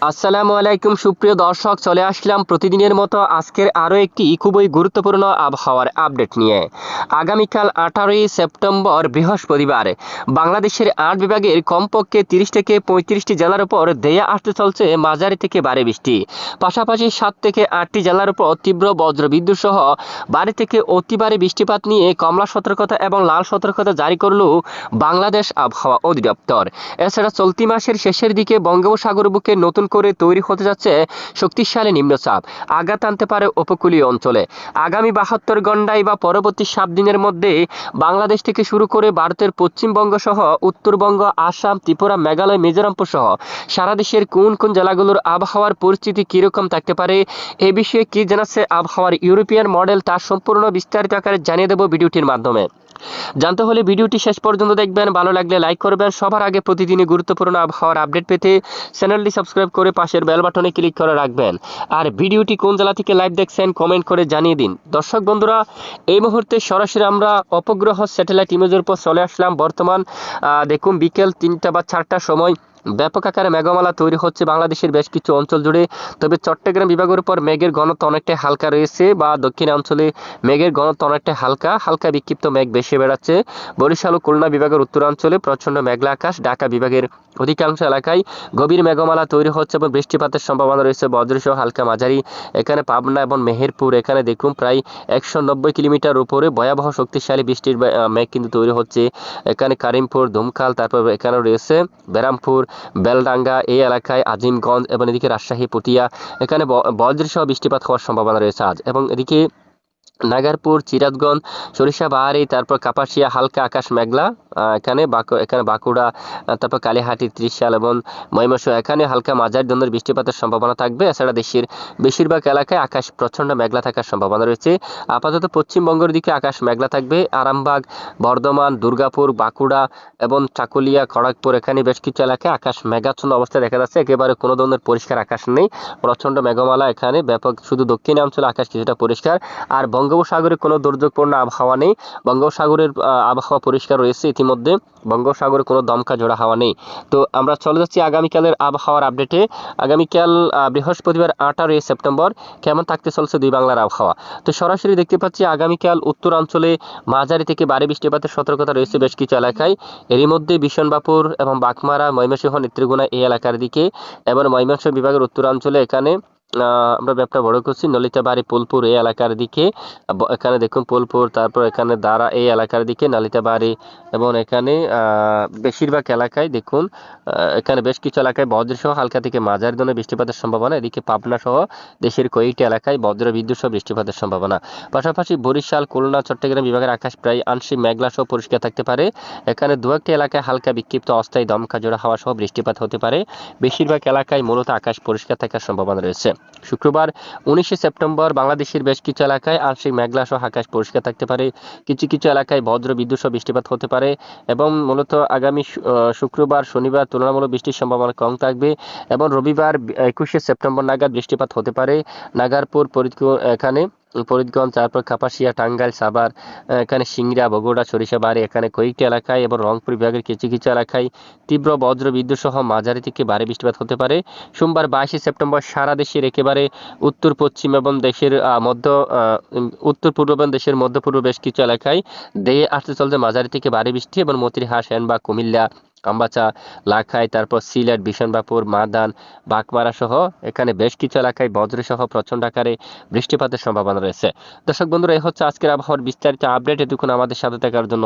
আসসালামু আলাইকুম, সুপ্রিয় দর্শক, চলে আসলাম প্রতিদিনের মতো আজকের আরও একটি খুবই গুরুত্বপূর্ণ আবহাওয়ার আপডেট নিয়ে। আগামীকাল আঠারোই সেপ্টেম্বর বৃহস্পতিবার, বাংলাদেশের আট বিভাগের কমপক্ষে তিরিশ থেকে পঁয়ত্রিশটি জেলার উপর দেয়া আসতে চলছে মাঝারি থেকে ভারী বৃষ্টি। পাশাপাশি সাত থেকে আটটি জেলার উপর তীব্র বজ্রবিদ্যুৎ সহ ভারী থেকে অতি ভারী বৃষ্টিপাত নিয়ে কমলা সতর্কতা এবং লাল সতর্কতা জারি করল বাংলাদেশ আবহাওয়া অধিদপ্তর। এছাড়া চলতি মাসের শেষের দিকে বঙ্গোপসাগর বুকে নতুন করে তৈরি হতে যাচ্ছে শক্তিশালী নিম্নচাপ। আঘাত আনতে পারে উপকূলীয় অঞ্চলে। আগামী বাহাত্তর ঘন্টায় বা পরবর্তী সাত দিনের মধ্যে বাংলাদেশ থেকে শুরু করে ভারতের পশ্চিমবঙ্গ সহ উত্তরবঙ্গ, আসাম, ত্রিপুরা, মেঘালয় মিজোরামপুর সহ সারা দেশের কোন কোন জেলাগুলোর আবহাওয়ার পরিস্থিতি কীরকম থাকতে পারে এ বিষয়ে কি জানাচ্ছে আবহাওয়ার ইউরোপিয়ান মডেল তার সম্পূর্ণ বিস্তারিত আকারে জানিয়ে দেবো ভিডিওটির মাধ্যমে। জানতে হলে ভিডিওটি শেষ পর্যন্ত দেখবেন। ভালো লাগলে লাইক করবেন। সবার আগে প্রতিদিনই গুরুত্বপূর্ণ আবহাওয়ার আপডেট পেতে চ্যানেলটি সাবস্ক্রাইব করে পাশের বেল বাটনে ক্লিক করে রাখবেন। আর ভিডিওটি কোন জেলা থেকে লাইভ দেখছেন কমেন্ট করে জানিয়ে দিন। দর্শক বন্ধুরা, এই মুহূর্তে সরাসরি আমরা অপগ্রহ স্যাটেলাইট ইমেজের উপর চলে আসলাম। বর্তমান দেখুন বিকেল তিনটা বা চারটার সময় ব্যাপক আকারে মেঘমালা তৈরি হচ্ছে বাংলাদেশের বেশ কিছু অঞ্চল জুড়ে। তবে চট্টগ্রাম বিভাগের উপর মেঘের ঘনত্ব অনেকটাই হালকা রয়েছে বা দক্ষিণাঞ্চলে মেঘের ঘনত্ব অনেকটাই হালকা হালকা বিক্ষিপ্ত মেঘ বেশি বেড়াচ্ছে। বরিশাল ও খুলনা বিভাগের উত্তরাঞ্চলে প্রচণ্ড মেঘলা আকাশ, ঢাকা বিভাগের অধিকাংশ এলাকায় গভীর মেঘমালা তৈরি হচ্ছে এবং বৃষ্টিপাতের সম্ভাবনা রয়েছে বজ্রসহ হালকা মাঝারি। এখানে পাবনা এবং মেহেরপুর, এখানে দেখুন প্রায় একশো নব্বই কিলোমিটার উপরে ভয়াবহ শক্তিশালী বৃষ্টির মেঘ কিন্তু তৈরি হচ্ছে। এখানে কারিমপুর ধুমকাল তারপর এখানে রয়েছে বেরামপুর বেলডাঙ্গা এই এলাকায় আজিমগঞ্জ এবং এদিকে রাজশাহী, পটিয়া, এখানে বজ্রসহ বৃষ্টিপাত হওয়ার সম্ভাবনা রয়েছে আজ এবং এদিকে নাগারপুর চিরাজগঞ্জ সরিষাবাহারি তারপর কাপাসিয়া, হালকা আকাশ মেঘলা। এখানে বাঁকু, এখানে বাঁকুড়া তারপর কালীহাটি, ত্রিশাল এবং ময়মনসিংহ, এখানে হালকা মাঝারি ধরনের বৃষ্টিপাতের সম্ভাবনা থাকবে। এছাড়া দেশের বেশিরভাগ এলাকায় আকাশ প্রচণ্ড মেঘলা থাকার সম্ভাবনা রয়েছে। আপাতত পশ্চিমবঙ্গের দিকে আকাশ মেঘলা থাকবে। আরামবাগ, বর্ধমান, দুর্গাপুর, বাঁকুড়া এবং চাকুলিয়া, খড়গপুর এখানে বেশ কিছু এলাকায় আকাশ মেঘাচ্ছন্ন অবস্থায় দেখা যাচ্ছে। একেবারে কোনো ধরনের পরিষ্কার আকাশ নেই। প্রচণ্ড মেঘমালা এখানে। ব্যাপক শুধু দক্ষিণাঞ্চলে আকাশ কিছুটা পরিষ্কার। আর বঙ্গোপসাগরে কোনো দুর্যোগপূর্ণ আবহাওয়া নেই। বঙ্গোপসাগরের আবহাওয়া পরিষ্কার রয়েছে। ইতিমধ্যে বঙ্গোপসাগরে কোনো দমকা জোড়া হাওয়া নেই। তো আমরা চলে যাচ্ছি আগামীকালের আবহাওয়ার আপডেটে। আগামীকাল বৃহস্পতিবার আঠারোই সেপ্টেম্বর কেমন থাকতে চলছে দুই বাংলার আবহাওয়া? তো সরাসরি দেখতে পাচ্ছি আগামীকাল উত্তরাঞ্চলে মাঝারি থেকে ভারী বৃষ্টিপাতের সতর্কতা রয়েছে বেশ কিছু এলাকায়। এরই মধ্যে বিশনবাপুর এবং বাগমারা ময়মনসিংহ নেত্রীগুনা এই এলাকার দিকে এবং ময়মনসিংহ বিভাগের উত্তরাঞ্চলে এখানে আমরা ব্যাপটা বড় করছি। নলিতাবাড়ি পোলপুর, এই এলাকার দিকে। এখানে দেখুন পোলপুর, তারপর এখানে দারা এই এলাকার দিকে নালিতাবাড়ি এবং এখানে বেশিরভাগ এলাকায় দেখুন এখানে বেশ কিছু এলাকায় বজ্রসহ হালকা থেকে মাঝারি ধরনের বৃষ্টিপাতের সম্ভাবনা। এদিকে পাবনা সহ দেশের কয়েকটি এলাকায় বজ্র বিদ্যুৎ সহ বৃষ্টিপাতের সম্ভাবনা। পাশাপাশি বরিশাল, খুলনা, চট্টগ্রাম বিভাগের আকাশ প্রায় আংশিক মেঘলা সহ পরিষ্কার থাকতে পারে। এখানে দু একটি এলাকায় হালকা বিক্ষিপ্ত অস্থায়ী দমকা জোড়া হাওয়া সহ বৃষ্টিপাত হতে পারে। বেশিরভাগ এলাকায় মূলত আকাশ পরিষ্কার থাকার সম্ভাবনা রয়েছে। শুক্রবার উনিশে সেপ্টেম্বর বাংলাদেশের বেশ কিছু এলাকায় আংশিক মেঘলা সহ আকাশ পরিষ্কার থাকতে পারে। কিছু কিছু এলাকায় ভদ্র বিদ্যুৎ সহ বৃষ্টিপাত হতে পারে এবং মূলত আগামী শুক্রবার, শনিবার তুলনামূলক বৃষ্টির সম্ভাবনা কম থাকবে এবং রবিবার একুশে সেপ্টেম্বর নাগাদ বৃষ্টিপাত হতে পারে। নাগারপুর এখানে ফরিদগঞ্জ তারপর কাপাসিয়া, টাঙ্গাইল, সাভার এখানে সিংড়া, বগুড়া সরিষাবাড়ি এখানে কয়েকটি এলাকায় এবং রংপুর বিভাগের কিছু কিছু এলাকায় তীব্র বজ্র বিদ্যুৎ সহ মাঝারি থেকে ভারী বৃষ্টিপাত হতে পারে। সোমবার বাইশে সেপ্টেম্বর সারা দেশের একেবারে উত্তর পশ্চিম এবং দেশের মধ্য উত্তর পূর্ব এবং দেশের মধ্য পূর্ব বেশ কিছু এলাকায় দেয়ে আসতে চলছে মাঝারি থেকে ভারী বৃষ্টি এবং মতিরহাট বা কুমিল্লা কাম্বাচা, লাখাই, তারপর সিলেট বিশনবাপুর মাদান বাঘমারা সহ এখানে বেশ কিছু এলাকায় বজ্র সহ প্রচণ্ড আকারে বৃষ্টিপাতের সম্ভাবনা রয়েছে। দর্শক বন্ধুরা, এই হচ্ছে আজকের আবহাওয়ার বিস্তারিত আপডেট। এটুকুন আমাদের সাথে থাকার জন্য